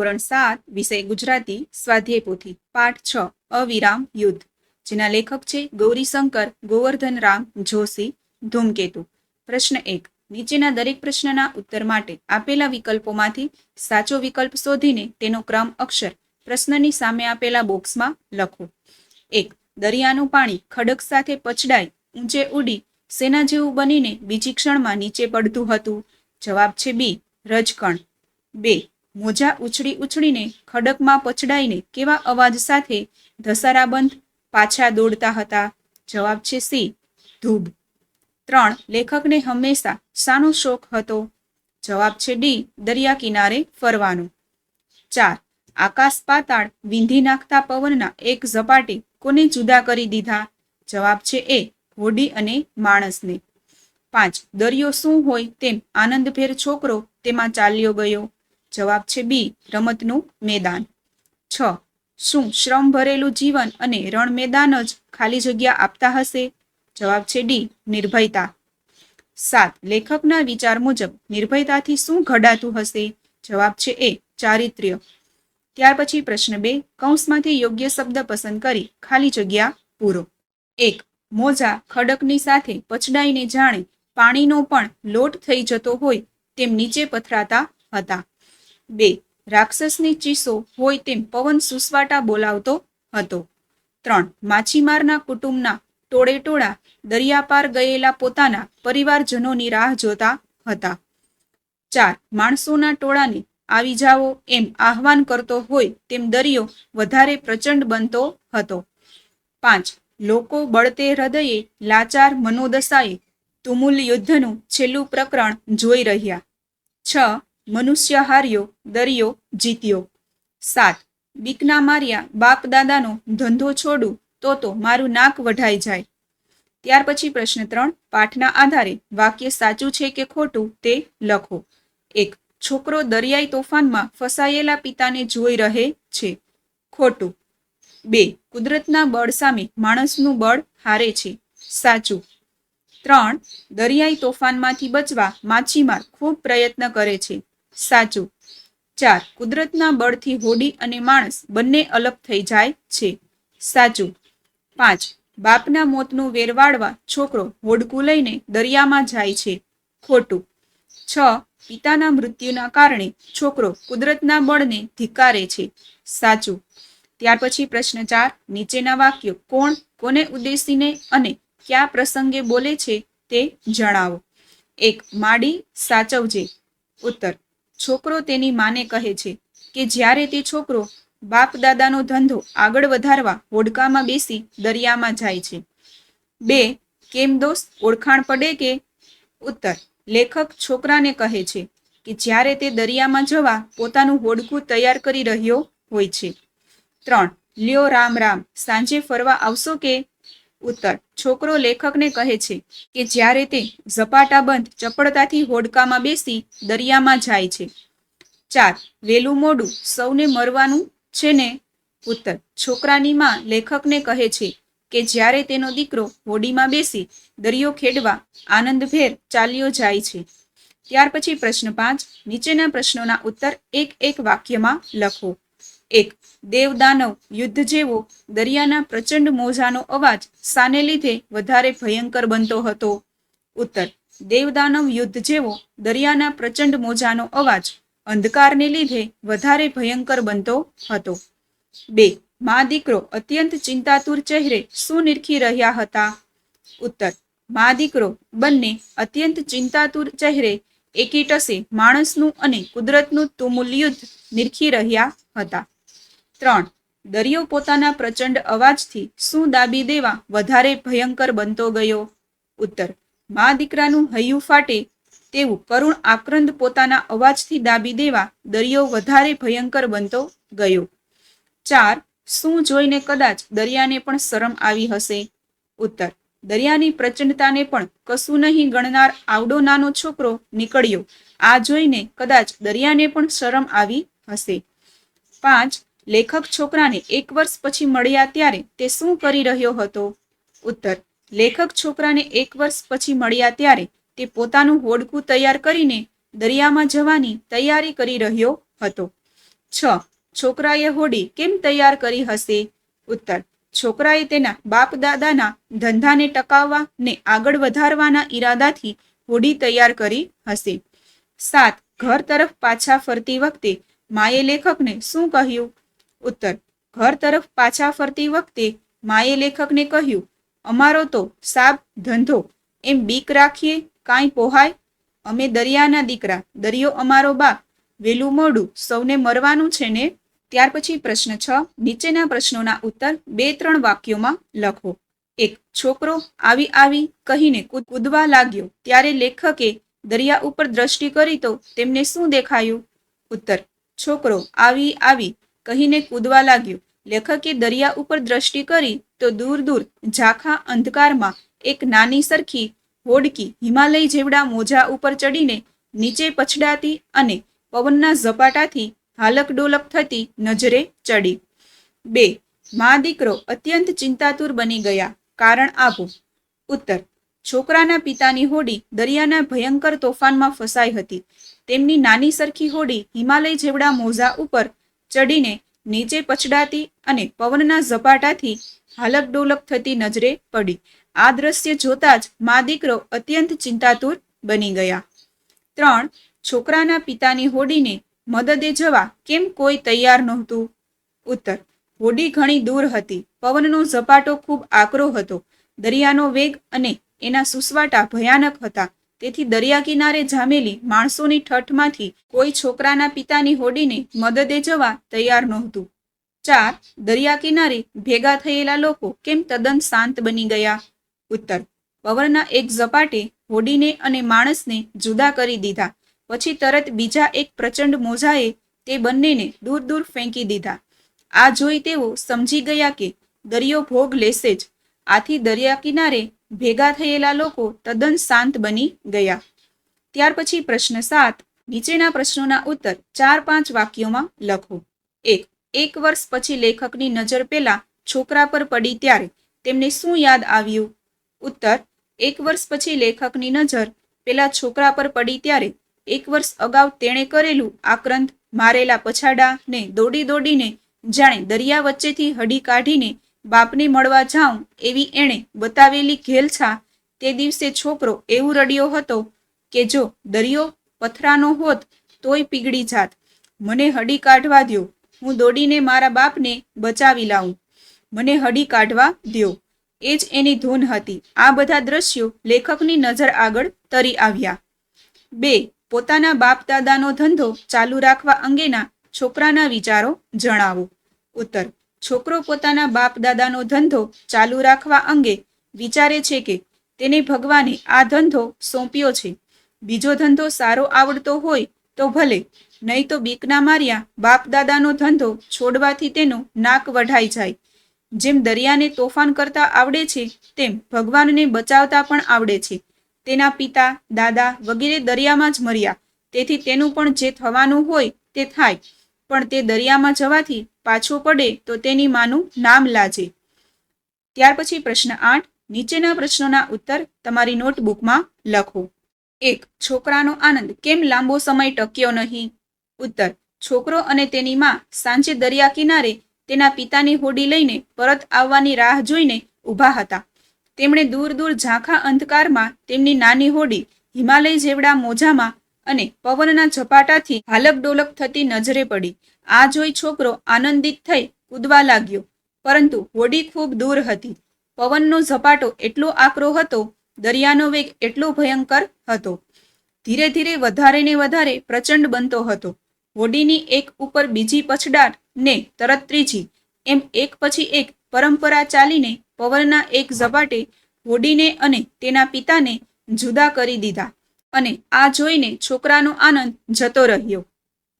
ધોરણ સાત વિષય ગુજરાતી સ્વાધ્યાય પોથી, પાઠ છ, અવિરામ યુદ્ધ. જેના લેખક છે ગૌરીશંકર ગોવર્ધન રામ જોશી ધૂમકેતુ. પ્રશ્ન એક, નીચેના દરેક પ્રશ્નના ઉત્તર માટે આપેલા વિકલ્પોમાંથી સાચો વિકલ્પ શોધીને તેનો ક્રમ અક્ષર પ્રશ્નની સામે આપેલા બોક્સમાં લખો. એક, દરિયાનું પાણી ખડક સાથે પછડાઈ, ઊંચે ઉડી, સેના જેવું બનીને બીજી ક્ષણમાં નીચે પડતું હતું. જવાબ છે બી, રજકણ. બે મોજા ઉછળી ઉછળીને ખડકમાં પછડાઈને કેવા અવાજ સાથે ધસારાબંધ પાછા દોડતા હતા? જવાબ છે સી. ધૂબ. ત્રણ. લેખકને હંમેશા શાનો શોખ હતો? જવાબ છે ડી. દરિયા કિનારે ફરવાનો. ચાર. આકાશ પાતાળ વિંધી નાખતા પવનના એક ઝપાટે કોને જુદા કરી દીધા? જવાબ છે એ. હોડી અને માણસને. પાંચ. દરિયો શું હોય તેમ આનંદભેર છોકરો તેમાં ચાલ્યો ગયો. જવાબ છે બી, રમતનું મેદાન. છ, શું શ્રમ ભરેલું જીવન અને રણ મેદાન જ ખાલી જગ્યા આપતા હશે? જવાબ છે ડી, નિર્ભયતા. સાત, લેખકના વિચાર મુજબ નિર્ભયતાથી શું ઘડાતું હશે? જવાબ છે એ, ચારિત્ર્ય. ત્યાર પછી પ્રશ્ન બે, કૌંસમાંથી યોગ્ય શબ્દ પસંદ કરી ખાલી જગ્યા પૂરો. એક, મોજા ખડકની સાથે પછડાઈને જાણે પાણીનો પણ લોટ થઈ જતો હોય તેમ નીચે પથરાતા હતા. બે રાક્ષસની ચીસો હોય તેમ પવન સુસવાટા બોલાવતો હતો. ત્રણ માછીમારના કુટુંબના ટોળે ટોળા દરિયા પાર ગયેલા પોતાના પરિવારજનોની રાહ જોતા હતા. ચાર માણસોના ટોળાને આવી જાઓ એમ આહવાન કરતો હોય તેમ દરિયો વધારે પ્રચંડ બનતો હતો. પાંચ લોકો બળતે હૃદયે લાચાર મનોદશાએ તુમુલ યુદ્ધનું છેલ્લું પ્રકરણ જોઈ રહ્યા. છ મનુષ્ય હાર્યો દરિયો, જીત્યો. સાત. બીકના માર્યા બાપ દાદાનો ધંધો છોડું તો તો મારું નાક વઢાઈ જાય. ત્યાર પછી પ્રશ્ન ત્રણ, પાઠના આધારે વાક્ય સાચું છે કે ખોટું તે લખો. એક, છોકરો દરિયાઈ તોફાનમાં ફસાયેલા પિતાને જોઈ રહે છે. ખોટું. બે, કુદરતના બળ સામે માણસનું બળ હારે છે. સાચું. ત્રણ, દરિયાઈ તોફાનમાંથી બચવા માછીમાર ખૂબ પ્રયત્ન કરે છે. સાચું. ચાર, કુદરતના બળથી હોડી અને માણસ બંને અલગ થઈ જાય છે. સાચું. પાંચ, બાપના મોતનું વેરવાળવા છોકરો હોડકું લઈને દરિયામાં જાય છે. ખોટું. છ, પિતાના મૃત્યુના કારણે છોકરો કુદરતના બળને ધિકારે છે. સાચું. ત્યાર પછી પ્રશ્ન ચાર, નીચેના વાક્યો કોણ, કોને ઉદ્દેશીને અને કયા પ્રસંગે બોલે છે તે જણાવો. એક, માડી સાચવજે. ઉત્તર છોકરો તેની માને કહે છે કે જ્યારે તે છોકરો બાપ દાદાનો ધંધો આગળ વધારવા હોડકામાં બેસી દરિયામાં જાય છે. બે, કેમ દોસ્ત ઓળખાણ પડે કે? ઉત્તર, લેખક છોકરાને કહે છે કે જ્યારે તે દરિયામાં જવા પોતાનું હોડકું તૈયાર કરી રહ્યો હોય છે. ત્રણ, લ્યો રામ રામ, સાંજે ફરવા આવશો કે? ઉત્તર. છોકરો લેખકને કહે છે કે જ્યારે તે ઝપાટાબંધ ચપળતાથી હોડકામાં બેસી દરિયામાં જાય છે. ચાર. વેલું મોડું સૌને મરવાનું છે ને? ઉત્તર. છોકરાની માં લેખકને કહે છે કે જ્યારે તેનો દીકરો હોડીમાં બેસી દરિયો ખેડવા આનંદભેર ચાલ્યો જાય છે. ત્યાર પછી પ્રશ્ન પાંચ. નીચેના પ્રશ્નોના ઉત્તર એક એક વાક્યમાં લખો. એક દેવદાનવ યુદ્ધ જેવો દરિયાના પ્રચંડ મોજાનો અવાજ સાને લીધે વધારે ભયંકર બનતો હતો. ઉત્તર, દેવદાનવ યુદ્ધ જેવો દરિયાના પ્રચંડ મોજાનો અવાજ અંધકારને લીધે વધારે ભયંકર બનતો હતો. બે, મા દીકરો અત્યંત ચિંતાતુર ચહેરે શું નિરખી રહ્યા હતા. ઉત્તર, મા દીકરો બંને અત્યંત ચિંતાતુર ચહેરે એકી ટસે માણસનું અને કુદરતનું તુમુલ યુદ્ધ નિરખી રહ્યા હતા. ત્રણ, દરિયો પોતાના પ્રચંડ અવાજથી શું દાબી દેવા વધારે ભયંકર બનતો ગયો? ઉત્તર, મા દીકરાનું હૈયું ફાટે તેવું કરુણ આક્રંદ પોતાના અવાજથી દાબી દેવા દરિયો વધારે ભયંકર બનતો ગયો. ચાર, શું જોઈને કદાચ દરિયાને પણ શરમ આવી હશે? ઉત્તર, દરિયાની પ્રચંડતાને પણ કશું નહીં ગણનાર આવડો નાનો છોકરો નીકળ્યો. આ જોઈને કદાચ દરિયાને પણ શરમ આવી હશે. પાંચ લેખક છોકરાને એક વર્ષ પછી મળ્યા ત્યારે તે શું કરી રહ્યો હતો? ઉત્તર, લેખક છોકરાને એક વર્ષ પછી મળ્યા ત્યારે તે પોતાનું હોડકું તૈયાર કરીને દરિયામાં જવાની તૈયારી કરી રહ્યો હતો. છ, છોકરાએ હોડી કેમ તૈયાર કરી હશે? ઉત્તર, છોકરાએ તેના બાપ દાદાના ધંધાને ટકાવવા ને આગળ વધારવાના ઈરાદાથી હોડી તૈયાર કરી હશે. સાત, ઘર તરફ પાછા ફરતી વખતે માએ લેખકને શું કહ્યું? ઉત્તર, ઘર તરફ પાછા ફરતી વખતે માએ લેખકને કહ્યું, અમારો તો સાબ ધંધો, એમ બીક રાખીએ કાંઈ પોહાય? અમે દરિયાના દીકરા, દરિયો અમારો બાપ વેલું મોડું સૌને મરવાનું છે ને? ત્યાર પછી પ્રશ્ન છ, નીચેના પ્રશ્નોના ઉત્તર બે ત્રણ વાક્યોમાં લખો. એક, છોકરો આવી આવી કહીને કૂદ- કૂદવા લાગ્યો, ત્યારે લેખકે દરિયા ઉપર દ્રષ્ટિ કરી તો તેમને શું દેખાયું? ઉત્તર, છોકરો આવી આવી કહીને કૂદવા લાગ્યું. લેખકે દરિયા ઉપર દ્રષ્ટિ કરી તો દૂર દૂર ઝાંખા અંધકારમાં એક નાની સરખી હોડકી હિમાલય જેવડા મોજા ઉપર ચડીને નીચે પછડાતી અને પવનના ઝપાટાથી હાલક ડોલક થતી નજરે ચડી. બે. મા દીકરો અત્યંત ચિંતાતુર બની ગયા. કારણ આપો. ઉત્તર. છોકરાના પિતાની હોડી દરિયાના ભયંકર તોફાનમાં ફસાઈ હતી. તેમની નાની સરખી હોડી હિમાલય જેવડા મોજા ઉપર ચડીને નીચે પછડાતી અને પવનના ઝપાટાથી હાલક ડોલક થતી નજરે પડી. આ દ્રશ્ય જોતા જ મા દીકરો અત્યંત ચિંતાતુર બની ગયા. ત્રણ, છોકરાના પિતાની હોડીને મદદે જવા કેમ કોઈ તૈયાર નહોતું? ઉત્તર, હોડી ઘણી દૂર હતી. પવનનો ઝપાટો ખૂબ આકરો હતો. દરિયાનો વેગ અને એના સુસવાટા ભયાનક હતા. તેથી દરિયા કિનારે જામેલી માણસોની ઠઠમાંથી કોઈ છોકરાના પિતાની હોડીને મદદે જવા તૈયાર નહોતું. ચાર દરિયા કિનારે ભેગા થયેલા લોકો કેમ તદ્દન શાંત બની ગયા? ઉત્તર, પવનના એક ઝપાટે હોડીને અને માણસને જુદા કરી દીધા. પછી તરત બીજા એક પ્રચંડ મોજાએ તે બંનેને દૂર દૂર ફેંકી દીધા. આ જોઈ તેઓ સમજી ગયા કે દરિયો ભોગ લેશે જ. આથી દરિયા કિનારે ભેગા થયેલા લોકો તદ્દન શાંત બની ગયા. ત્યાર પછી પ્રશ્ન સાત, નીચેના પ્રશ્નોના ઉત્તર ચાર પાંચ વાક્યોમાં લખો. એક એક વર્ષ પછી લેખકની નજર પેલા છોકરા પર પડી ત્યારે તેમને શું યાદ આવ્યું? ઉત્તર, એક વર્ષ પછી લેખકની નજર પેલા છોકરા પર પડી ત્યારે એક વર્ષ અગાઉ તેણે કરેલું આક્રંદ મારેલા પછાડા ને દોડી દોડીને જાણે દરિયા વચ્ચેથી હડી કાઢીને બાપને મળવા જાઉં એવી એણે બતાવેલી ઘેલછા તે દિવસે છોકરો એવું રડ્યો હતો કે જો દરિયો પથરાનો હોત તોય પીગળી જાત. મને હડી કાઢવા દ્યો. હું દોડીને મારા બાપને બચાવી લાવું. મને હડી કાઢવા દ્યો. એ જ એની ધૂન હતી. આ બધા દ્રશ્યો લેખકની નજર આગળ તરી આવ્યા. બે, પોતાના બાપ દાદાનો ધંધો ચાલુ રાખવા અંગેના છોકરાના વિચારો જણાવો. ઉત્તર છોકરો પોતાના બાપ દાદાનો ધંધો ચાલુ રાખવા અંગે વિચારે છે કે તેને ભગવાને આ ધંધો સોંપ્યો છે. બીજો ધંધો સારો આવડતો હોય તો ભલે, નહીં તો બીકના માર્યા બાપ દાદાનો ધંધો છોડવાથી તેનું નાક વઢાઈ જાય. જેમ દરિયાને તોફાન કરતા આવડે છે, તેમ ભગવાનને બચાવતા પણ આવડે છે. તેના પિતા, દાદા વગેરે દરિયામાં જ મર્યા. તેથી તેનું પણ જે થવાનું હોય તે થાય. પણ તે દરિયામાં જવાથી પાછો પડે તો તેની માનું નામ લાજે. ત્યાર પછી પ્રશ્ન આઠ, નીચેના પ્રશ્નોના ઉત્તર તમારી નોટબુકમાં લખો. એક, છોકરાનો આનંદ કેમ લાંબો સમય ટક્યો નહીં? ઉત્તર, છોકરો અને તેની માં સાંજે દરિયા કિનારે તેના પિતાની હોડી લઈને પરત આવવાની રાહ જોઈને ઊભા હતા. તેમણે દૂર દૂર ઝાંખા અંધકારમાં તેમની નાની હોડી હિમાલય જેવડા મોજામાં અને પવનના ઝપાટાથી હાલક ડોલક થતી નજરે પડી. આ જોઈ છોકરો આનંદિત થઈ કૂદવા લાગ્યો. પરંતુ હોડી ખૂબ દૂર હતી. પવનનો ઝપાટો એટલો આકરો હતો, દરિયાનો વેગ એટલો ભયંકર હતો. ધીરે ધીરે વધારે ને વધારે પ્રચંડ બનતો હતો. હોડીની એક ઉપર બીજી પછડાટ ને તરત ત્રીજી. એમ એક પછી એક પરંપરા ચાલીને પવનના એક ઝપાટે હોડીને અને તેના પિતાને જુદા કરી દીધા. અને આ જોઈને છોકરાનો આનંદ જતો રહ્યો.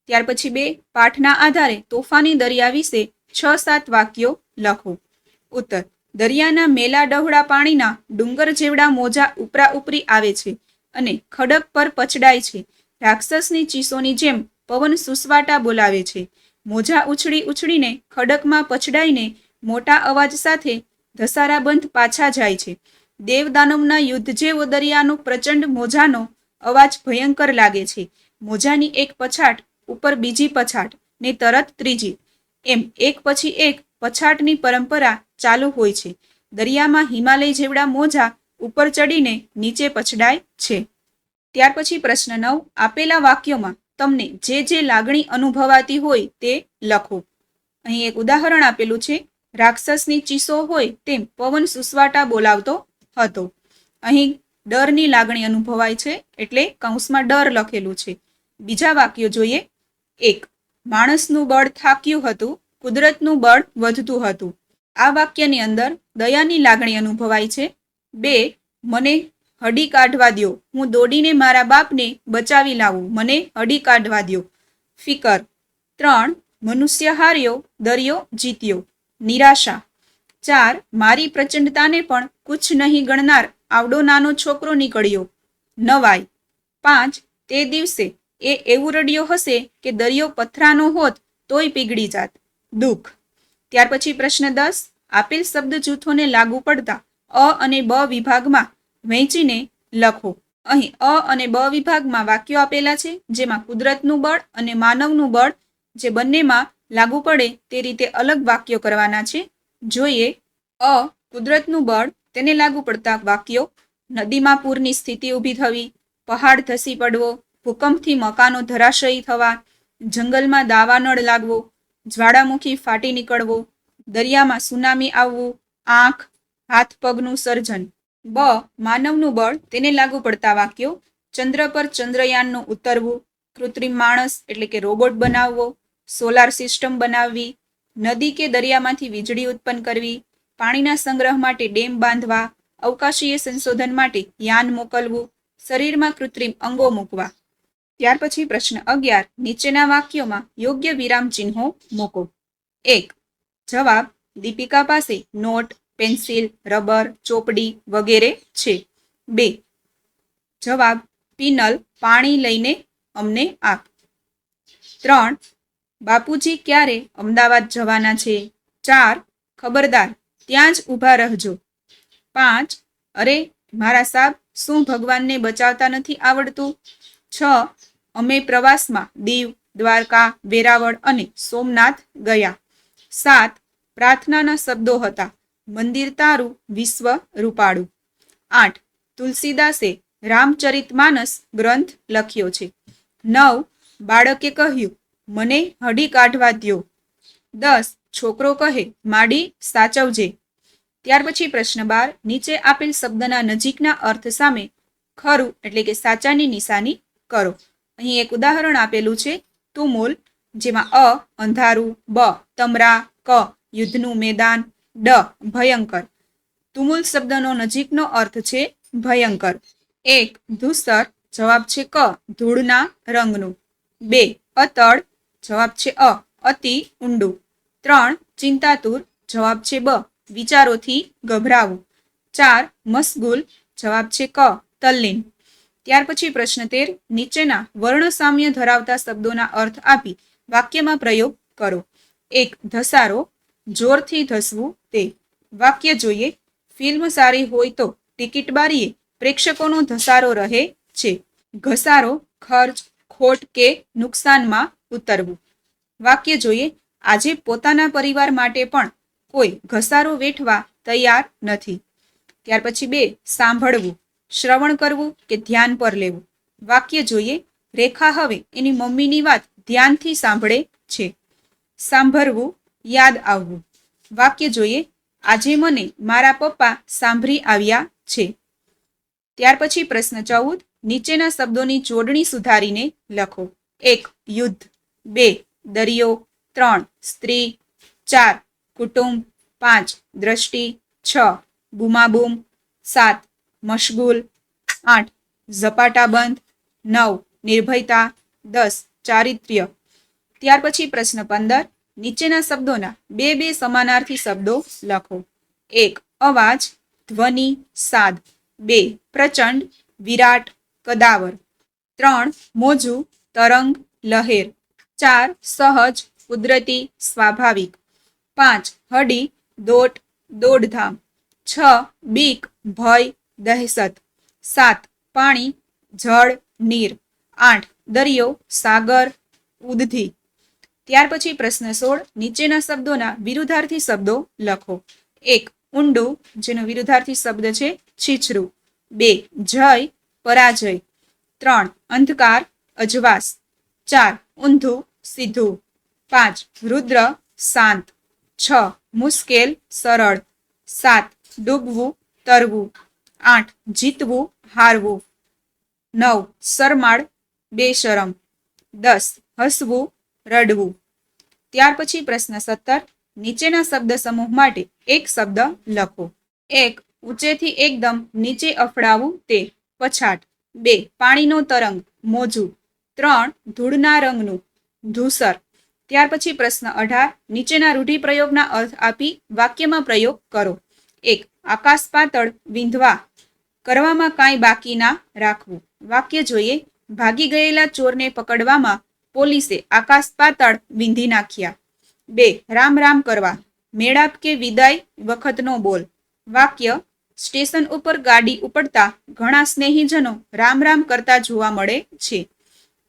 ત્યાર પછી બે પાઠના આધારે તોફાની દરિયા વિશે છ સાત વાક્યો લખો. ઉત્તર, દરિયાના મેલા ડહોળા પાણીના ડુંગર જેવડા મોજા ઉપરા ઉપરી આવે છે અને ખડક પર પછડાય છે. રાક્ષસની ચીસોની જેમ પવન સુસવાટા બોલાવે છે. મોજા ઉછળી ઉછળીને ખડકમાં પછડાઈને મોટા અવાજ સાથે ધસારાબંધ પાછા જાય છે. દેવદાનવના યુદ્ધ જેવો દરિયાનો પ્રચંડ મોજાનો અવાજ ભયંકર લાગે છે. મોજાની એક પછાટ ઉપર બીજી પછાટ, ને તરત ત્રીજી. એમ એક પછી એક પછાટની પરંપરા ચાલુ હોય છે. દરિયામાં હિમાલય જેવડા મોજા ઉપર ચડીને નીચે પછડાય છે. ત્યાર પછી પ્રશ્ન નવ, આપેલા વાક્યોમાં તમને જે જે લાગણી અનુભવાતી હોય તે લખો. અહીં એક ઉદાહરણ આપેલું છે. રાક્ષસની ચીસો હોય તેમ પવન સુસવાટા બોલાવતો હતો. અહીં ડરની લાગણી અનુભવાય છે એટલે કૌંસમાં ડર લખેલું છે. બીજા વાક્યો જોઈએ. એક, માણસનું બળ થાક્યું હતું, કુદરતનું બળ વધતું હતું. આ વાક્યની અંદર દયાની લાગણી અનુભવાય છે. બે, મને હડી કાઢવા દ્યો. હું દોડીને મારા બાપને બચાવી લાવું. મને હડી કાઢવા દો ફિકર. ત્રણ, મનુષ્ય હાર્યો, દરિયો જીત્યો. નિરાશા. ચાર, મારી પ્રચંડતાને પણ કુછ નહીં ગણનાર આવડો નાનો છોકરો નીકળ્યો. નવાઈ. પાંચ, તે દિવસે એ એવું રડ્યો હશે કે દરિયો પથરાનો હોત તોય પીગળી જાત. દુઃખ. ત્યાર પછી પ્રશ્ન દસ, આપેલ શબ્દ જૂથોને લાગુ પડતા અ અને બ વિભાગમાં વહેંચીને લખો. અહીં અ અને બ વિભાગમાં વાક્યો આપેલા છે, જેમાં કુદરતનું બળ અને માનવનું બળ જે બંનેમાં લાગુ પડે તે રીતે અલગ વાક્યો કરવાના છે. જોઈએ, અ કુદરતનું બળ તેને લાગુ પડતા વાક્યો, નદીમાં પૂરની સ્થિતિ ઊભી થવી, પહાડ ધસી પડવો, ભૂકંપથી મકાનો ધરાશયી થવા, જંગલમાં દાવાનળ લાગવો, જ્વાળામુખી ફાટી નીકળવો, દરિયામાં સુનામી આવવું, આંખ, હાથ પગનું સર્જન. બ. માનવનું બળ, તેને લાગુ પડતા વાક્યો, ચંદ્ર પર ચંદ્રયાનનું ઉતરવું, કૃત્રિમ માણસ એટલે કે રોબોટ બનાવવો, સોલાર સિસ્ટમ બનાવવી, નદી કે દરિયામાંથી વીજળી ઉત્પન્ન કરવી પાણીના સંગ્રહ માટે ડેમ બાંધવા, અવકાશીય સંશોધન માટે યાન મોકલવું, શરીરમાં કૃત્રિમ અંગો મૂકવા. ત્યાર પછી પ્રશ્ન અગિયાર, નીચેના વાક્યોમાં યોગ્ય વિરામ ચિહ્નો મૂકો. એક, જવાબ દીપિકા પાસે નોટ, પેન્સિલ, રબર, ચોપડી વગેરે છે. બે, જવાબ પિનલ, પાણી લઈને અમને આપ. ત્રણ, બાપુજી ક્યારે અમદાવાદ જવાના છે? ચાર, ખબરદાર ત્યાં જ ઊભા રહેજો. પાંચ, અરે, મારા સાબ શું ભગવાનને બચાવતા નથી આવડતું? છ, અમે પ્રવાસમાં દીવ, દ્વારકા, વેરાવળ અને સોમનાથ ગયા. સાત, પ્રાર્થનાના શબ્દો હતા. મંદિર તારું વિશ્વ રૂપાળું. આઠ, તુલસીદાસે રામચરિત માનસ ગ્રંથ લખ્યો છે. નવ, બાળકે કહ્યું, મને હડી કાઢવા દ્યો. દસ છોકરો કહે, માડી, સાચવજે. ત્યાર પછી પ્રશ્ન બાર, નીચે આપેલ શબ્દના નજીકના અર્થ સામે ખરું એટલે કે સાચાની નિશાની કરો. અહીં એક ઉદાહરણ આપેલું છે, તુમુલ, જેમાં અ, અંધારું, બ, તમરા, ક, યુદ્ધનું મેદાન, ડ, ભયંકર. તુમુલ શબ્દનો નજીકનો અર્થ છે, ભયંકર. એક, ધૂસર, જવાબ છે ક, ધૂળના રંગનું. બે, અતળ, જવાબ છે અ, અતિ ઊંડું. ત્રણ, ચિંતાતુર, જવાબ છે બ, વિચારોથી ગભરાવું. ચાર, મસગુલ, જવાબ છે ક, તલ્લીન. ત્યાર પછી પ્રશ્ન તેર, નીચેના વર્ણ સામ્ય ધરાવતા શબ્દોના અર્થ આપી વાક્યમાં પ્રયોગ કરો. એક, ધસારો, જોરથી ધસવું તે. વાક્ય જોઈએ, ફિલ્મ સારી હોય તો ટિકિટ બારીએ, પ્રેક્ષકોનો ધસારો રહે છે. ઘસારો, ખર્ચ, ખોટ કે નુકસાનમાં ઉતરવું. વાક્ય જોઈએ આજે પોતાના પરિવાર માટે પણ કોઈ ઘસારો વેઠવા તૈયાર નથી. ત્યાર પછી બે, સાંભળવું, શ્રવણ કરવું કે ધ્યાન પર લેવું. વાક્ય જોઈએ, રેખા હવે એની મમ્મીની વાત ધ્યાનથી સાંભળે છે. સાંભળવું, યાદ આવવું. વાક્ય જોઈએ, આજે મને મારા પપ્પા સાંભળી આવ્યા છે. ત્યાર પછી પ્રશ્ન ચૌદ, નીચેના શબ્દોની જોડણી સુધારીને લખો. એક, યુદ્ધ. બે, દરિયો. ત્રણ, સ્ત્રી, ચાર, કુટુંબ, પાંચ, દ્રષ્ટિ, છ, બુમાબુમ, સાત, મશગુલ, આઠ, ઝપાટાબંધ, નવ, નિર્ભયતા, દસ, ચારિત્ર્ય. ત્યાર પછી પ્રશ્ન પંદર, નીચેના શબ્દોના બે બે સમાનાર્થી શબ્દો લખો. એક, અવાજ, ધ્વનિ, સાદ. બે, પ્રચંડ, વિરાટ, કદાવર. ત્રણ, મોજું, તરંગ, લહેર. ચાર, સહજ કુદરતી, સ્વાભાવિક. પાંચ, હડી, દોટ, દોડધામ. છ, બીક, ભય, દહેશત. સાત, પાણી, જળ, નીર. આઠ, દરિયો, સાગર, ઉદધિ. ત્યાર પછી પ્રશ્ન સોળ, નીચેના શબ્દોના વિરુદ્ધાર્થી શબ્દો લખો. એક, ઊંડું, જેનો વિરુદ્ધાર્થી શબ્દ છે, છીછરું. બે, જય, પરાજય. ત્રણ, અંધકાર, અજવાસ. ચાર, ઊંધું, સીધું. પાંચ, રુદ્ર, શાંત. છ, મુશ્કેલ, સરળ. સાત, ડૂબવું, તરવું. આઠ, જીતવું, હારવું. નવ, શરમાળ, બેશરમ. દસ, હસવું, રડવું. ત્યાર પછી પ્રશ્ન સત્તર, નીચેના શબ્દ સમૂહ માટે એક શબ્દ લખો. એક, ઊંચેથી એકદમ નીચે અફડાવું તે. પછાટ. બે, પાણીનો તરંગ, મોજું. ત્રણ, ધૂળના રંગનું. ધૂસર. ત્યાર પછી પ્રશ્ન અઢાર, નીચેના રૂઢિપ્રયોગના અર્થ આપી વાક્યમાં પ્રયોગ કરો. એક, આકાશ પાતળ વિંધવા. કરવામાં કાંઈ બાકી ના રાખવું. વાક્ય જોઈએ, ભાગી ગયેલા ચોરને પકડવામાં પોલીસે આકાશ પાતળ વિંધી નાખ્યા. બે, રામ રામ કરવા. મેળાપ કે વિદાય વખતનો બોલ. વાક્ય, સ્ટેશન ઉપર ગાડી ઉપડતા ઘણા સ્નેહીજનો રામ રામ કરતા જોવા મળે છે.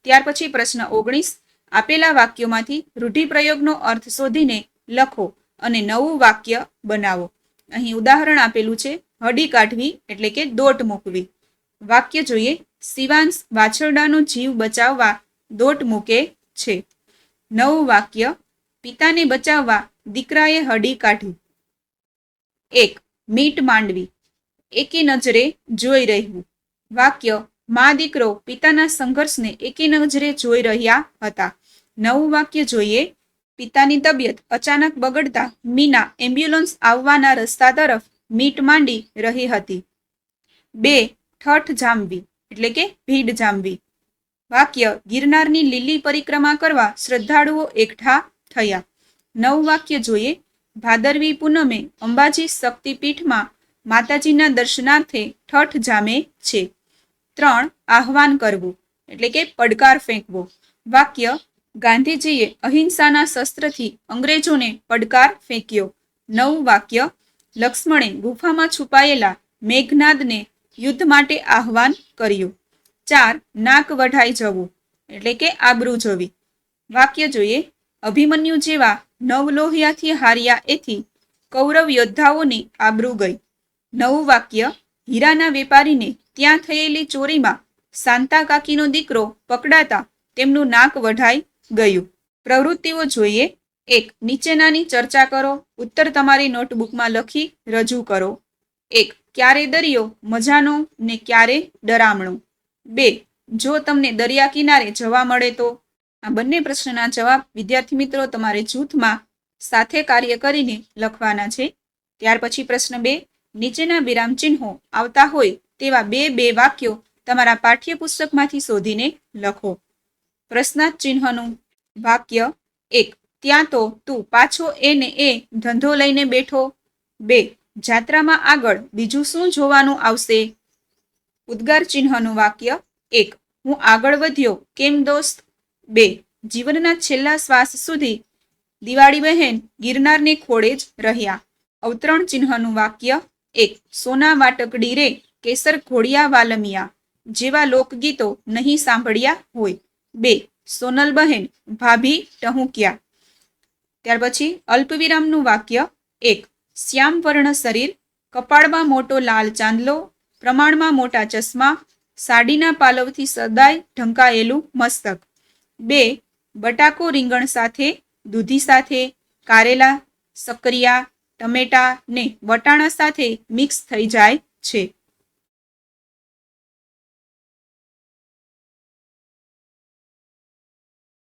ત્યાર પછી પ્રશ્ન ઓગણીસ આપેલા વાક્યોમાંથી રૂઢિપ્રયોગનો અર્થ શોધીને લખો અને નવું વાક્ય બનાવો. અહીં ઉદાહરણ આપેલું છે, હડી કાઢવી એટલે કે દોટ મૂકવી. વાક્ય જોઈએ, શિવાંશ વાછરડાનો જીવ બચાવવા દોટ મૂકે છે. નવું વાક્ય, પિતાને બચાવવા દીકરાએ હડી કાઢી. એક, મીટ માંડવી. એકી નજરે જોઈ રહ્યું. વાક્ય, મા દીકરો પિતાના સંઘર્ષને એકી નજરે જોઈ રહ્યા હતા. નવું વાક્ય જોઈએ. પિતાની તબિયત અચાનક બગડતા મીના એમ્બ્યુલન્સ આવવાના રસ્તા તરફ મીટ માંડી રહી હતી. બે, ઠઠ જામવી, એટલે કે ભીડ જામવી. વાક્ય ગિરનારની લીલી પરિક્રમા કરવા શ્રદ્ધાળુઓ એકઠા થયા. નવું વાક્ય જોઈએ. ભાદરવી પૂનમે અંબાજી શક્તિપીઠમાં માતાજીના દર્શનાર્થે ઠઠ જામે છે. ત્રણ, આહવાન કરવું, એટલે કે પડકાર ફેંકવો. વાક્ય ગાંધીજીએ અહિંસાના શસ્ત્રથી અંગ્રેજોને પડકાર ફેંક્યો. નવું વાક્ય, લક્ષ્મણે ગુફામાં છુપાયેલા મેઘનાદને યુદ્ધ માટે આહવાન કર્યું. ચાર, નાક વઢાઈ જવું, એટલે કે આબરૂ જવી. વાક્ય જોઈએ, અભિમન્યુ જેવા નવલોહિયાથી હાર્યા એથી કૌરવ યોદ્ધાઓની આબરૂ ગઈ. નવું વાક્ય, હીરાના વેપારીને ત્યાં થયેલી ચોરીમાં શાંતા કાકીનો દીકરો પકડાતા તેમનું નાક વઢાઈ ગયું. પ્રવૃત્તિઓ જોઈએ. એક, નીચેનાની ચર્ચા કરો. ઉત્તર તમારી નોટબુકમાં લખી રજૂ કરો. એક, ક્યારે દરિયો મજાનો ને ક્યારે ડરામણો. બે, જો તમને દરિયા કિનારે જવા મળે તો. આ બંને પ્રશ્નના જવાબ વિદ્યાર્થી મિત્રો તમારે જૂથમાં સાથે કાર્ય કરીને લખવાના છે. ત્યાર પછી પ્રશ્ન બે, નીચેના વિરામ ચિહ્નો આવતા હોય તેવા બે બે વાક્યો તમારા પાઠ્યપુસ્તકમાંથી શોધીને લખો. પ્રશ્નાર્થ વાક્ય એક. ત્યાં તો તું પાછો એ ને એ ધંધો લઈને બેઠો. બે. જાત્રામાં આગળ બીજું શું જોવાનું આવશે? ઉદ્ગાર ચિહ્નનું વાક્ય એક. હું આગળ વધ્યો. કેમ દોસ્ત? બે. જીવનના છેલ્લા શ્વાસ સુધી દિવાળી બહેન ગિરનારને ખોળે જ રહ્યા. અવતરણ ચિહ્નનું વાક્ય એક. સોના વાટકડી રે કેસર ઘોડિયા વાલમિયા જેવા લોકગીતો નહીં સાંભળ્યા હોય. બે, સોનલ બહેન, ભાભી ટહુક્યા. ત્યાર પછી અલ્પવિરામનું વાક્ય એક, શ્યામ વર્ણ શરીર, કપાળમાં મોટો લાલ ચાંદલો, પ્રમાણમાં મોટા ચશ્મા, સાડીના પાલવથી સદાય ઢંકાયેલું મસ્તક. બે, બટાકો રીંગણ સાથે, દૂધી સાથે, કારેલા સક્રિયા ટમેટા ને વટાણા સાથે મિક્સ થઈ જાય છે.